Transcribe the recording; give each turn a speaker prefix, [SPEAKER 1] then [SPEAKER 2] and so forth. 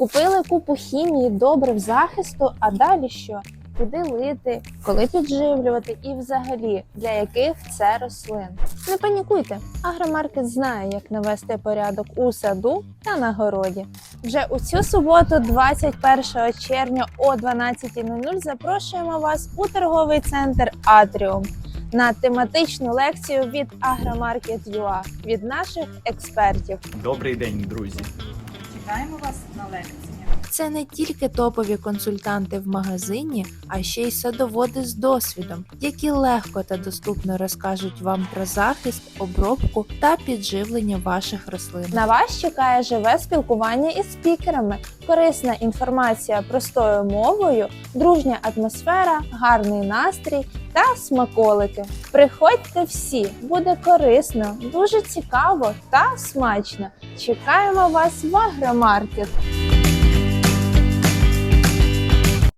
[SPEAKER 1] Купили купу хімії, добрив захисту, а далі що? Куди лити, коли підживлювати і взагалі для яких це рослин. Не панікуйте, агромаркет знає, як навести порядок у саду та на городі. Вже у цю суботу, 21 червня о 12.00 запрошуємо вас у торговий центр Атріум на тематичну лекцію від Агромаркет.ua від наших експертів.
[SPEAKER 2] Добрий день, друзі.
[SPEAKER 3] Чекаємо вас на лекції.
[SPEAKER 4] Це не тільки топові консультанти в магазині, а ще й садоводи з досвідом, які легко та доступно розкажуть вам про захист, обробку та підживлення ваших рослин.
[SPEAKER 1] На вас чекає живе спілкування із спікерами, корисна інформація простою мовою, дружня атмосфера, гарний настрій та смаколики. Приходьте всі, буде корисно, дуже цікаво та смачно. Чекаємо вас в агромаркет.